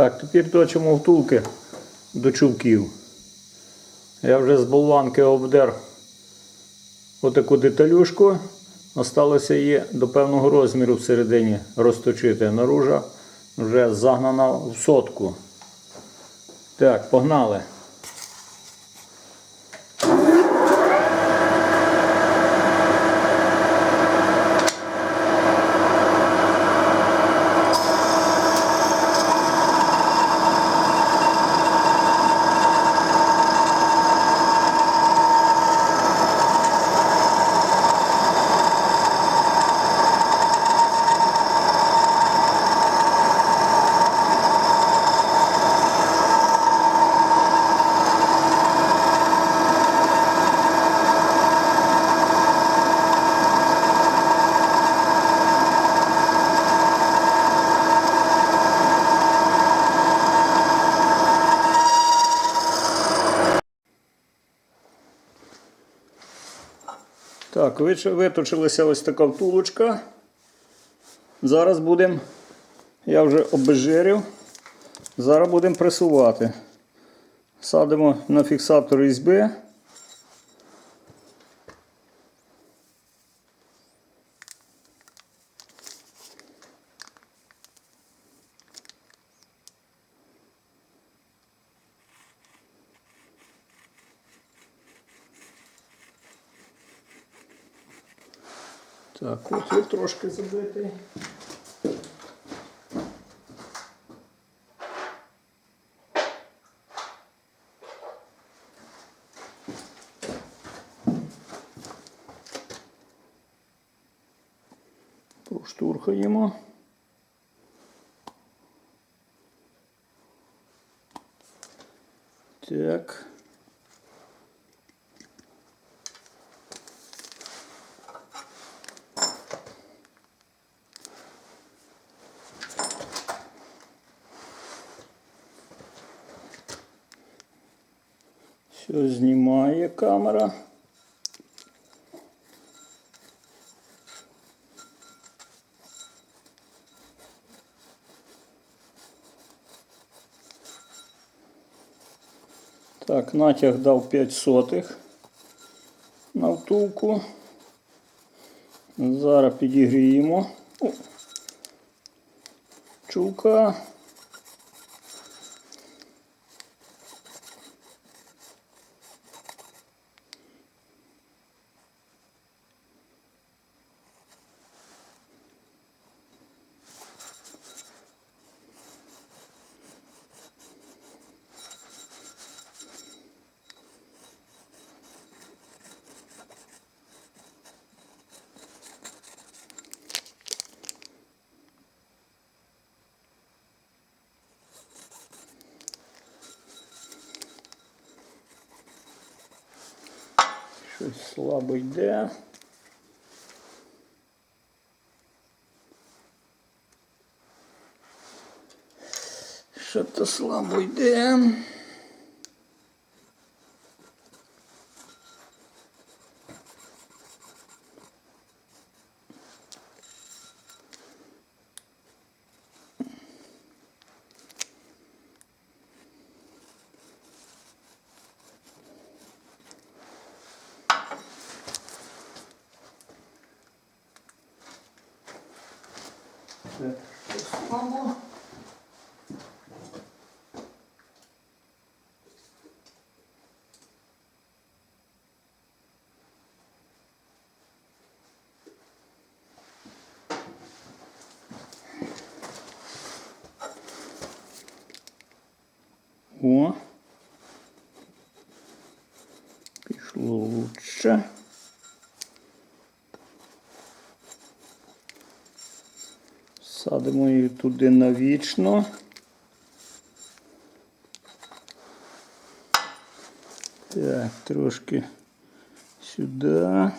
Так, тепер точимо втулки до чулків. Я вже з болванки обдер отаку деталюшку. Осталося її до певного розміру всередині розточити. Наружа вже загнана в сотку. Так, погнали. Виточилася ось така втулочка. Зараз будемо, я вже обезжирив. Зараз будемо пресувати. Садимо на фіксатор різьби. Трошки забитий. Проштурхаємо. Так. Все знімає камера. Так, натяг дав 5 сотих на втулку. Зараз підігріємо. О, Чулка. Щось слабо йде. Що то слабо йде. Слабо. О. Пішло лучше. Садимо її туди навічно. Так, трошки сюди.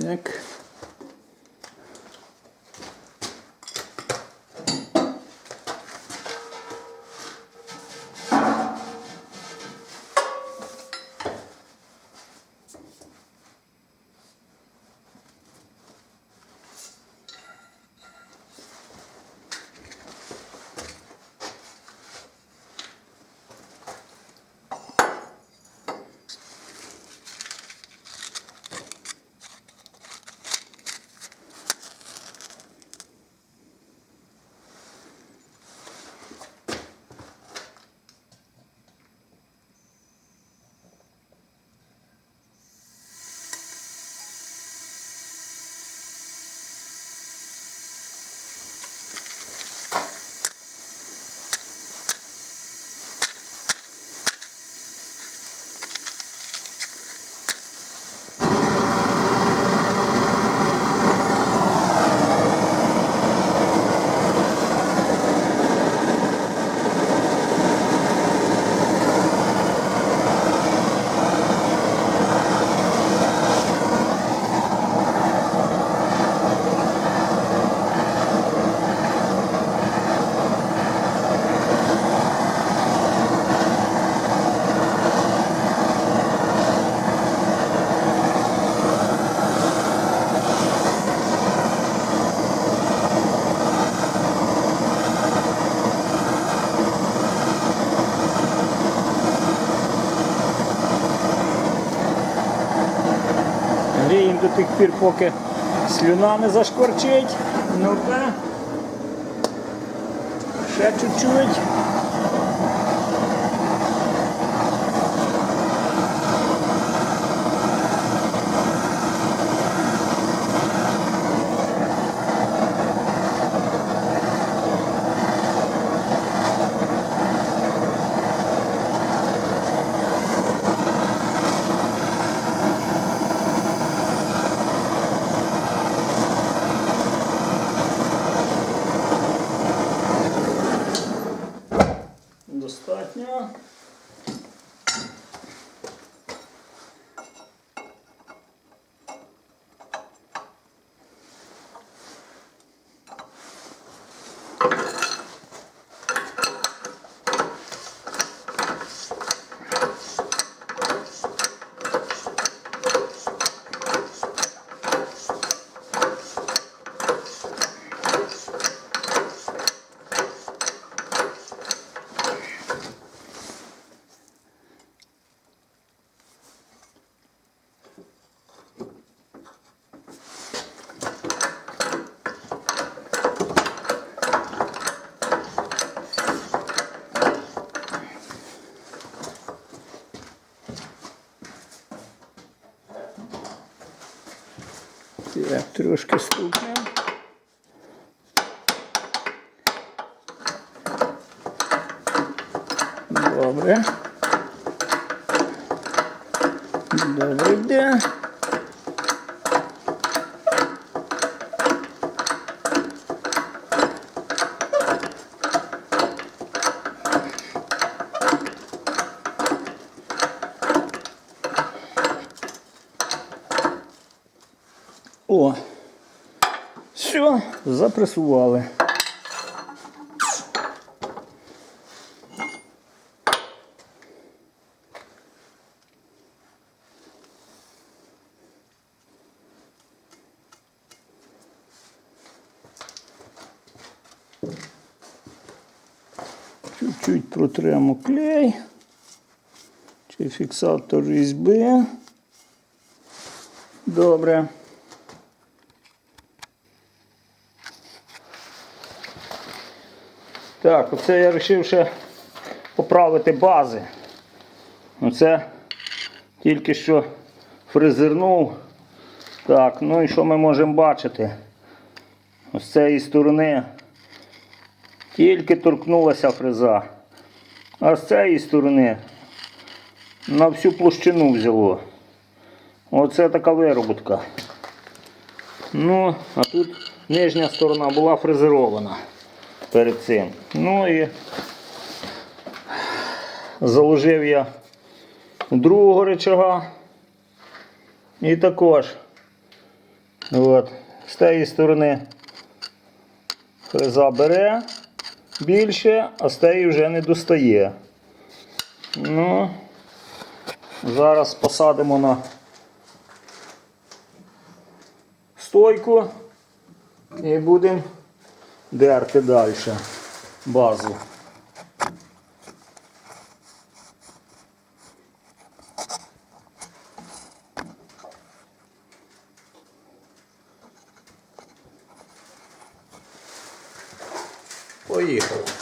Так. Тих пір, поки слюна не зашкварчить. Ну-ка. Ще чуть-чуть. Достатньо. Так, трошки стукнемо. Добре йде. О, все, запресували. Чуть-чуть протремо клей чи фіксатор різьби. Добре. Так, оце я вирішив ще поправити бази. Оце тільки що фрезернув. Так, ну і що ми можемо бачити? Ось з цієї сторони тільки торкнулася фреза. А з цієї сторони на всю площину взяло. Оце така вироботка. Ну, а тут нижня сторона була фрезерована перед цим. Ну і заложив я другого рычага. І також от, з тієї сторони фреза бере більше, а з тієї вже не достає. Ну, зараз посадимо на стойку і будемо дерти далі базу. Поїхали.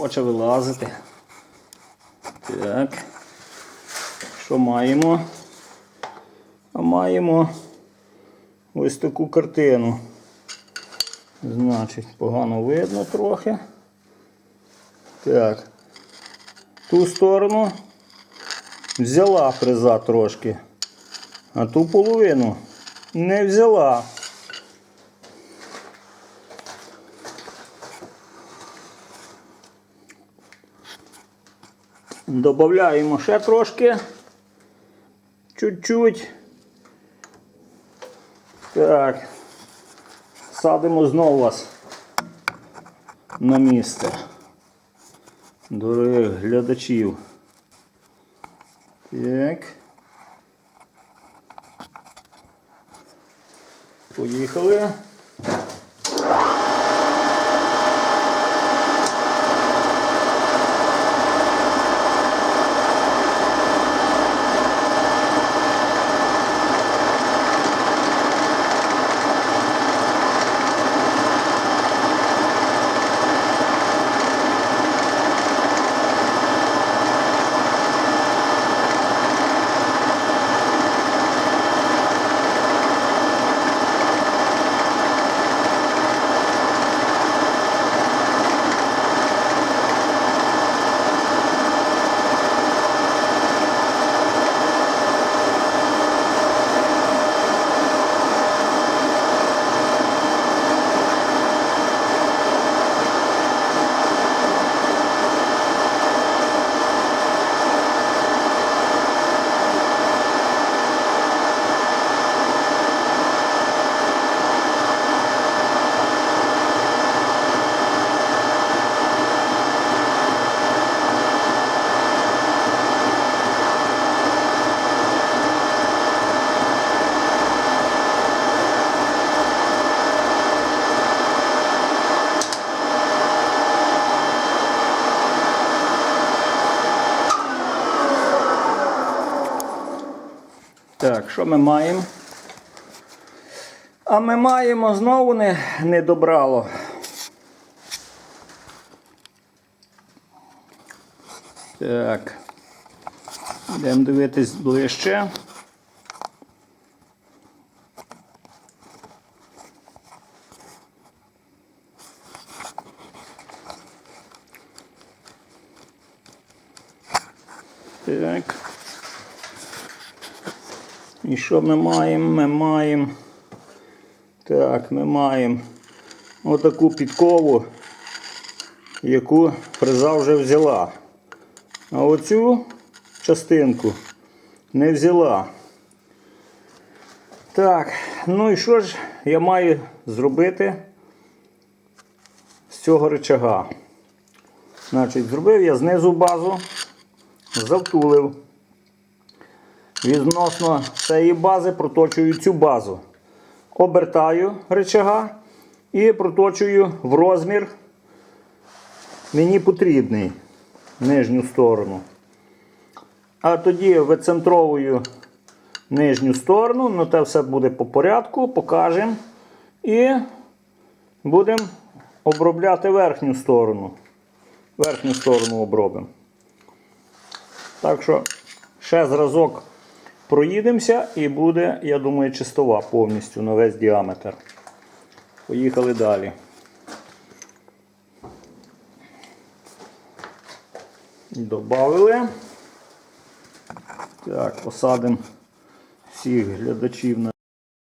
Хоче вилазити. Так. Що маємо? А маємо ось таку картину. Значить, погано видно трохи. Так. Ту сторону взяла фреза трошки, а ту половину не взяла. Добавляємо ще трошки. Чуть-чуть. Так. Садимо знову вас на місце. Дорогих глядачів. Так. Поїхали. Що ми маємо? А ми маємо знову не, не добрало. Так. Йдемо дивитись ближче. Так. І що ми маємо? Ми маємо. Так, ми маємо отаку підкову, яку фреза вже взяла. А оцю частинку не взяла. Так, ну і що ж я маю зробити з цього рычага? Значить, зробив я знизу базу, завтулив. Відносно цієї бази проточую цю базу. Обертаю рычага і проточую в розмір мені потрібний нижню сторону. А тоді вицентровую нижню сторону, ну це все буде по порядку, покажемо. І будемо обробляти верхню сторону. Верхню сторону обробимо. Так що ще зразок проїдемося і буде, я думаю, чистова повністю на весь діаметр. Поїхали далі. Добавили. Так, посадимо всіх глядачів на